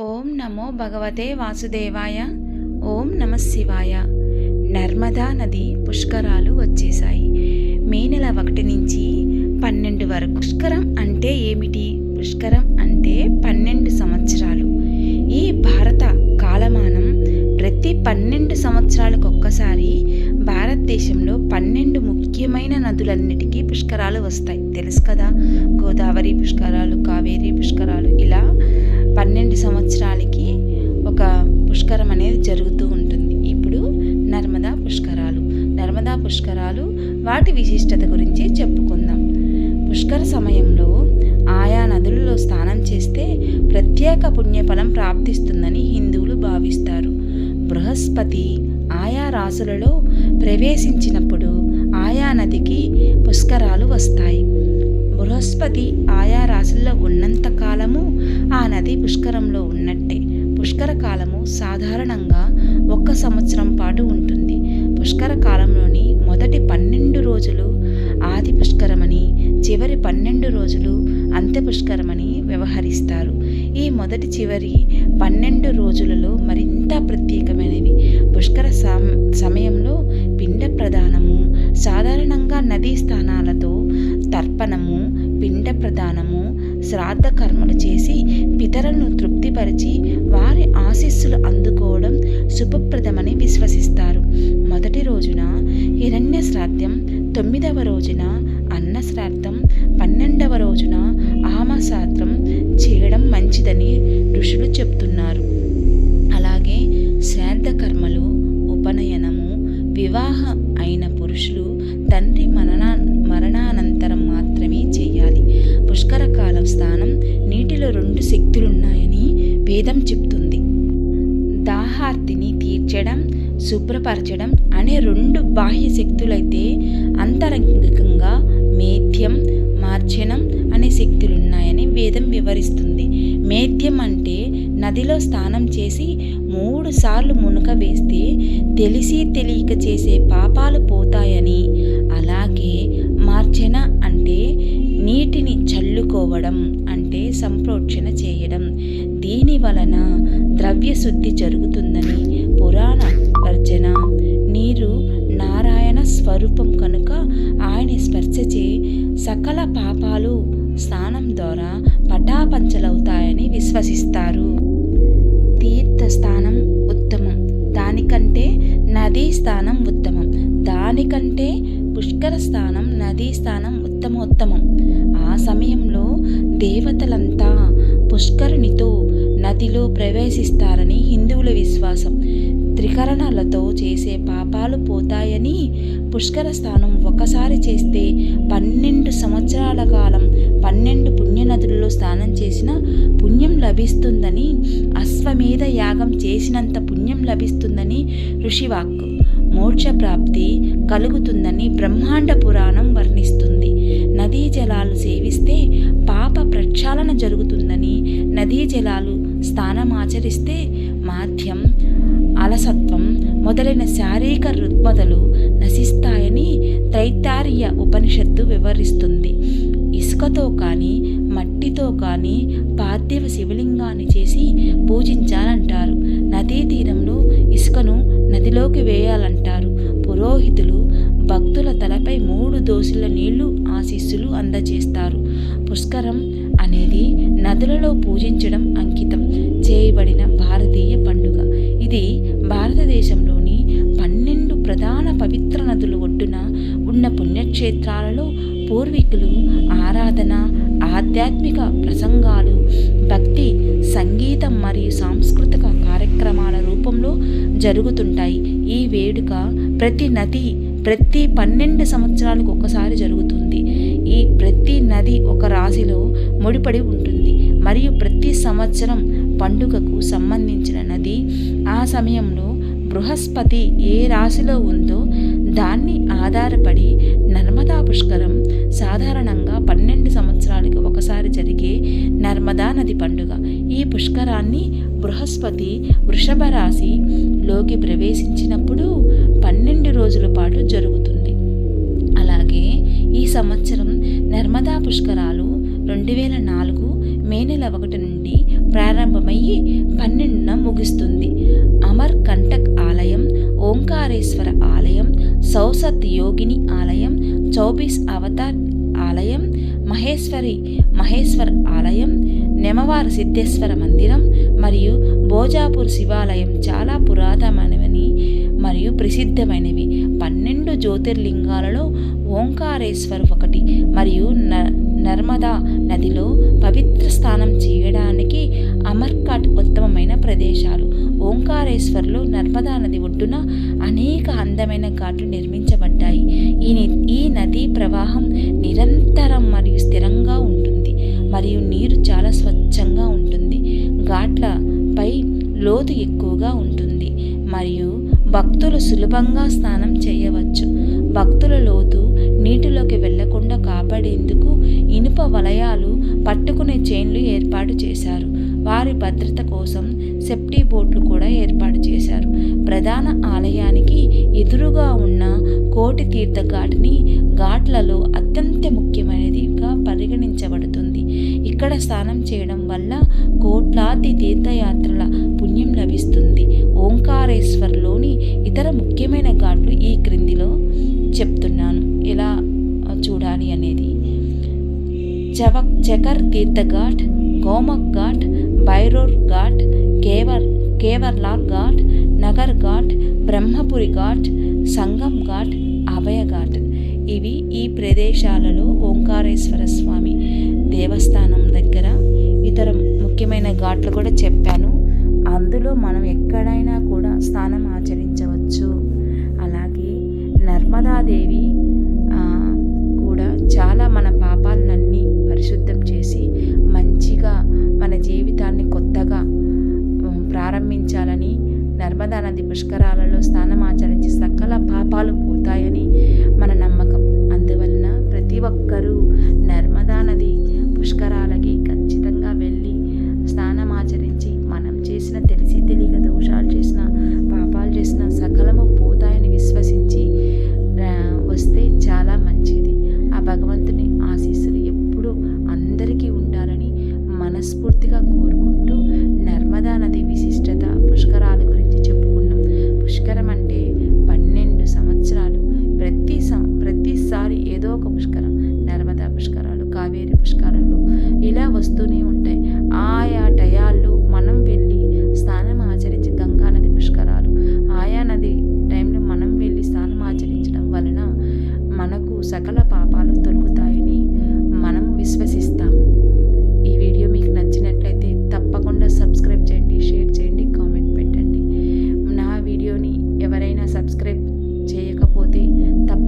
ఓం నమో భగవతే వాసుదేవాయ ఓం నమ శివాయ. నర్మదా నది పుష్కరాలు వచ్చేసాయి మే నెల ఒకటి నుంచి పన్నెండు వరకు. పుష్కరం అంటే ఏమిటి? పుష్కరం అంటే పన్నెండు సంవత్సరాలు. ఈ భారత కాలమానం ప్రతి పన్నెండు సంవత్సరాలకు ఒక్కసారి భారతదేశంలో పన్నెండు ముఖ్యమైన నదులన్నిటికీ పుష్కరాలు వస్తాయి. తెలుసు కదా? గోదావరి పుష్కరాలు కావేరీ పుష్కరాలు ఇలా పన్నెండు సంవత్సరాలకి ఒక పుష్కరం అనేది జరుగుతూ ఉంటుంది. ఇప్పుడు నర్మదా పుష్కరాలు. నర్మదా పుష్కరాలు వాటి విశిష్టత గురించి చెప్పుకుందాం. పుష్కర సమయంలో ఆయా నదులలో స్నానం చేస్తే ప్రత్యేక పుణ్యఫలం ప్రాప్తిస్తుందని హిందువులు భావిస్తారు. బృహస్పతి ఆయా రాసులలో ప్రవేశించినప్పుడు ఆయా నదికి పుష్కరాలు వస్తాయి. బృహస్పతి ఆయా రాశుల్లో ఉన్నంత కాలము ఆ నది పుష్కరంలో ఉన్నట్టే. పుష్కర కాలము సాధారణంగా ఒక్క సంవత్సరం పాటు ఉంటుంది. పుష్కర కాలంలోని మొదటి పన్నెండు రోజులు ఆది పుష్కరమని చివరి పన్నెండు రోజులు అంత్య పుష్కరమని వ్యవహరిస్తారు. ఈ మొదటి చివరి పన్నెండు రోజులలో మరింత ప్రత్యేకమైనవి. పుష్కర సమయంలో పిండ ప్రదానము సాధారణంగా నదీ స్థానాలతో తర్పణము పిండ ప్రదానము శ్రాద్ధ కర్మలు చేసి పితరులను తృప్తిపరిచి వారి ఆశీస్సులు అందుకోవడం శుభప్రదమని విశ్వసిస్తారు. మొదటి రోజున హిరణ్య శ్రాద్ధం తొమ్మిదవ రోజున అన్న శ్రాద్ధం పన్నెండవ రోజున ఆమశాస్త్రం చేయడం మంచిదని ఋషులు చెప్తున్నారు. అలాగే శ్రాద్ధ కర్మలు ఉపనయనము వివాహ అయిన పురుషులు తండ్రి మరణా మరణానంతరం నీటిలో రెండు శక్తులున్నాయని వేదం చెప్తుంది. దాహార్తిని తీర్చడం శుభ్రపరచడం అనే రెండు బాహ్య శక్తులైతే అంతరంగికంగా మేధ్యం మార్జనం అనే శక్తులున్నాయని వేదం వివరిస్తుంది. మేధ్యం అంటే నదిలో స్నానం చేసి మూడు సార్లు మునుక వేస్తే తెలిసి తెలియక చేసే పాపాలు పోతాయని అలాగే మార్జన అంటే నీటిని చల్లుకోవడం అంటే సంప్రోక్షణ చేయడం. దీని వలన ద్రవ్యశుద్ధి జరుగుతుందని పురాణ వర్జన నీరు నారాయణ స్వరూపం కనుక ఆయన స్పర్శచే సకల పాపాలు స్నానం ద్వారా పటాపంచలవుతాయని విశ్వసిస్తారు. తీర్థస్థానం ఉత్తమం. దానికంటే నదీ స్థానం ఉత్తమం. దానికంటే పుష్కర స్థానం నదీ స్థానం ఉత్తమోత్తమం ఆ సమయంలో దేవతలంతా పుష్కరునితో నదిలో ప్రవేశిస్తారని హిందువుల విశ్వాసం. త్రికరణలతో చేసే పాపాలు పోతాయని పుష్కర స్నానం ఒకసారి చేస్తే పన్నెండు సంవత్సరాల కాలం పన్నెండు పుణ్యనదులలో స్నానం చేసిన పుణ్యం లభిస్తుందని అశ్వమేధ యాగం చేసినంత పుణ్యం లభిస్తుందని ఋషివాక్కు. మోక్షప్రాప్తి కలుగుతుందని బ్రహ్మాండ పురాణం వర్ణిస్తుంది. నదీ జలాలు సేవిస్తే పాప ప్రక్షాళన జరుగుతుందని నదీ జలాలు స్థానమాచరిస్తే మాధ్యం అలసత్వం మొదలైన శారీరక రుగ్మతలు నశిస్తాయని త్రైతార్య ఉపనిషత్తు వివరిస్తుంది. ఇసుకతో కానీ మట్టితో కానీ పార్థివ శివలింగాన్ని చేసి పూజించాలంటారు. నదీ తీరంలో ఇసుకను నదిలోకి వేయాలంటారు. పురోహితులు భక్తుల తలపై మూడు దోసుల నీళ్ళు ఆశీస్సులు అందజేస్తారు. పుష్కరం అనేది నదులలో పూజించడం అంకితం. చేయబడిన భారతీయ పండుగ. ఇది భారతదేశంలోని పన్నెండు ప్రధాన పవిత్ర నదులు ఒడ్డున ఉన్న పుణ్యక్షేత్రాలలో పూర్వీకులు ఆరాధన ఆధ్యాత్మిక ప్రసంగాలు భక్తి సంగీతం మరియు సాంస్కృతిక కార్యక్రమాల రూపంలో జరుగుతుంటాయి. ఈ వేడుక ప్రతి నది ప్రతి పన్నెండు సంవత్సరాలకు ఒకసారి జరుగుతుంది. ఈ ప్రతి నది ఒక రాశిలో ముడిపడి ఉంటుంది. మరియు ప్రతి సంవత్సరం పండుగకు సంబంధించిన నది ఆ సమయంలో బృహస్పతి ఏ రాశిలో ఉందో దాన్ని ఆధారపడి నర్మదా పుష్కరం సాధారణంగా పన్నెండు సంవత్సరాలకి నర్మదా నది పండుగ. ఈ పుష్కరాన్ని బృహస్పతి వృషభ రాశిలోకి ప్రవేశించినప్పుడు పన్నెండు రోజుల పాటు జరుగుతుంది. అలాగే ఈ సంవత్సరం నర్మదా పుష్కరాలు రెండు వేల నాలుగు మే నెల ఒకటి నుండి ప్రారంభమయ్యి పన్నెండున ముగుస్తుంది. అమర్ కంటక్ ఆలయం ఓంకారేశ్వర ఆలయం సౌసత్ యోగిని ఆలయం చౌబీస్ అవతార్ ఆలయం మహేశ్వరి మహేశ్వర్ ఆలయం నెమవార సిద్ధేశ్వర మందిరం మరియు భోజాపూర్ శివాలయం చాలా పురాతనమైనవి మరియు ప్రసిద్ధమైనవి. పన్నెండు జ్యోతిర్లింగాలలో ఓంకారేశ్వర్ ఒకటి మరియు న నర్మదా నదిలో పవిత్ర స్నానం చేయడానికి అమర్కాట్ ఉత్తమమైన ప్రదేశాలు. ఓంకారేశ్వర్లో నర్మదా నది ఒడ్డున అనేక అందమైన ఘాట్లు నిర్మించారు. లోతు ఎక్కువగా ఉంటుంది. మరియు భక్తులు సులభంగా స్నానం చేయవచ్చు. భక్తుల లోతు నీటిలోకి వెళ్ళకుండా కాపాడేందుకు ఇనుప వలయాలు పట్టుకునే చైన్లు ఏర్పాటు చేశారు. వారి భద్రత కోసం సెఫ్టీ బోట్లు కూడా ఏర్పాటు చేశారు. ప్రధాన ఆలయానికి ఎదురుగా ఉన్న కోటి తీర్థ ఘాట్ని ఘాట్లలో అత్యంత ముఖ్యమైనదిగా పరిగణించబడుతుంది. ఇక్కడ స్నానం చేయడం వల్ల కోట్లాది తీర్థ చవక్ చకర్ తీర్థ ఘాట్ గోమక్ ఘాట్ బైరోర్ ఘాట్ కేవర్ కేవర్లాల్ ఘాట్ నగర్ ఘాట్ బ్రహ్మపురి ఘాట్ సంగం ఘాట్ అభయ ఘాట్ ఇవి ఈ ప్రదేశాలలో ఓంకారేశ్వర స్వామి దేవస్థానం దగ్గర ఇతర ముఖ్యమైన ఘాట్లు కూడా చెప్పాను. అందులో మనం ఎక్కడైనా కూడా స్నానం ఆచరించవచ్చు. అలాగే నర్మదాదేవి కూడా చాలా మన పరిశుద్ధం చేసి మంచిగా మన జీవితాన్ని కొత్తగా ప్రారంభించాలని నర్మదా నది పుష్కరాలలో స్నానం ఆచరించి సకల పాపాలు పోతాయని మన నమ్మకం. అందువలన ప్రతి ఒక్కరూ నర్మదా నది పుష్కరాలకి